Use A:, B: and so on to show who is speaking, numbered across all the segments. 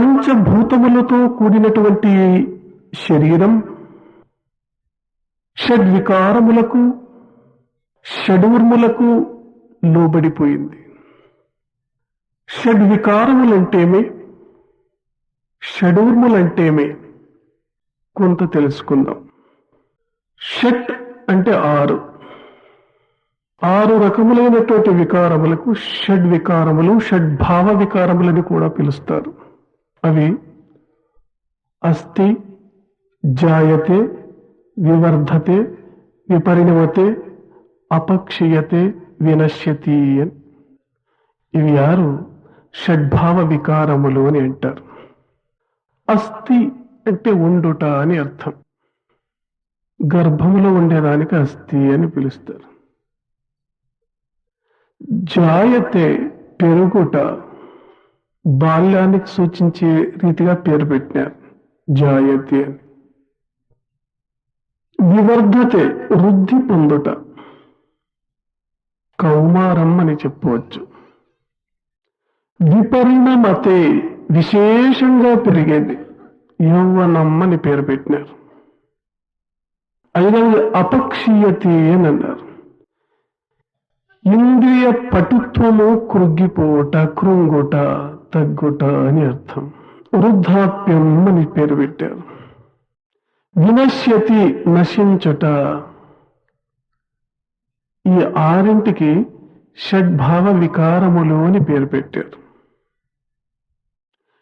A: పంచభూతములతో కూడినటువంటి శరీరం షడ్వికారములకు షడూర్ములకు లోబడిపోయింది. షడ్వికారములంటేమే షడూర్ములంటేమే కొంత తెలుసుకుందాం. షట్ అంటే ఆరు. ఆరు రకములైనటువంటి వికారములకు షడ్ వికారములు షడ్భావ వికారములని కూడా పిలుస్తారు. అవి అస్థి జాయతే వివర్ధతే విపరిణమతే అపక్షీయతే వినశ్యతి అని. ఇవి ఆరు షడ్భావ వికారములు అని అంటారు. అస్థి అంటే ఉండుట అని అర్థం. గర్భములో ఉండేదానికి అస్థి అని పిలుస్తారు. జాయతే పెరుగుట బాల్యానికి సూచించే రీతిగా పేరు పెట్టినారు జాయతి. అని వివర్ధతే వృద్ధి పొందుట. కౌమారం అని చెప్పవచ్చు. విపరిణమతే విశేషంగా పెరిగేది. యౌవనం అని పేరు పెట్టినారు. ఐదవది అపక్షీయతే అని అన్నారు. ఇంద్రియ పటుత్వము కృగ్గిపోట కృంగుట. తగ్గుట అని అర్థం. వృద్ధాప్యం అని పేరు పెట్టారు. వినశ్యతి నశించుట. ఈ ఆరింటికి షడ్భావ వికారములు అని పేరు పెట్టారు.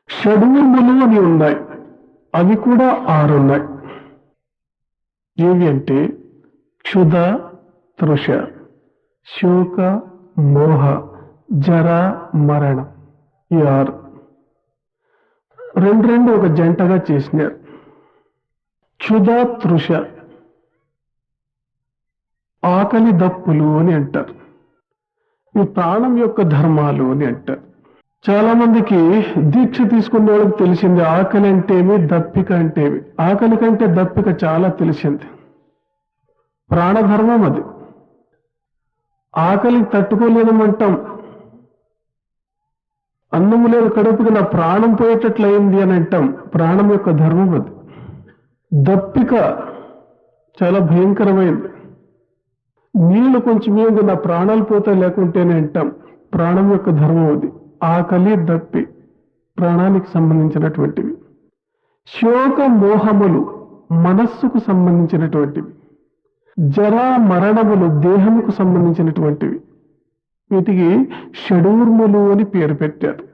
A: షడ్ములు అని ఉన్నాయి. అవి కూడా ఆరున్నాయి. ఏవి అంటే క్షుధ తృష శోక మోహ జర మరణం. ఈఆర్. రెండు రెండు ఒక జంటగా చేసినారు క్షుధ తృష ఆకలి దప్పులు అని అంటారు. ఈ ప్రాణం యొక్క ధర్మాలు అని అంటారు. చాలా మందికి దీక్ష తీసుకున్న వాళ్ళకి తెలిసింది ఆకలి అంటేమి దప్పిక అంటేమి. ఆకలి కంటే దప్పిక చాలా తెలిసింది. ప్రాణధర్మం అది. ఆకలి తట్టుకోలేదమంటాం అన్నము లేదు కడుపుకి నా ప్రాణం పోయేటట్లయింది అని అంటాం. ప్రాణం యొక్క ధర్మం అది. దప్పిక చాలా భయంకరమైంది. నీళ్ళు కొంచెం ఏంది నా ప్రాణాలు పోతే లేకుంటేనే అంటాం. ప్రాణం యొక్క ధర్మం అది. ఆకలి దప్పి ప్రాణానికి సంబంధించినటువంటివి. శోక మోహములు మనస్సుకు సంబంధించినటువంటివి. జరా మరణములు దేహముకు సంబంధించినటువంటివి. వీటికి షడూర్ములు అని పేరు పెట్టారు.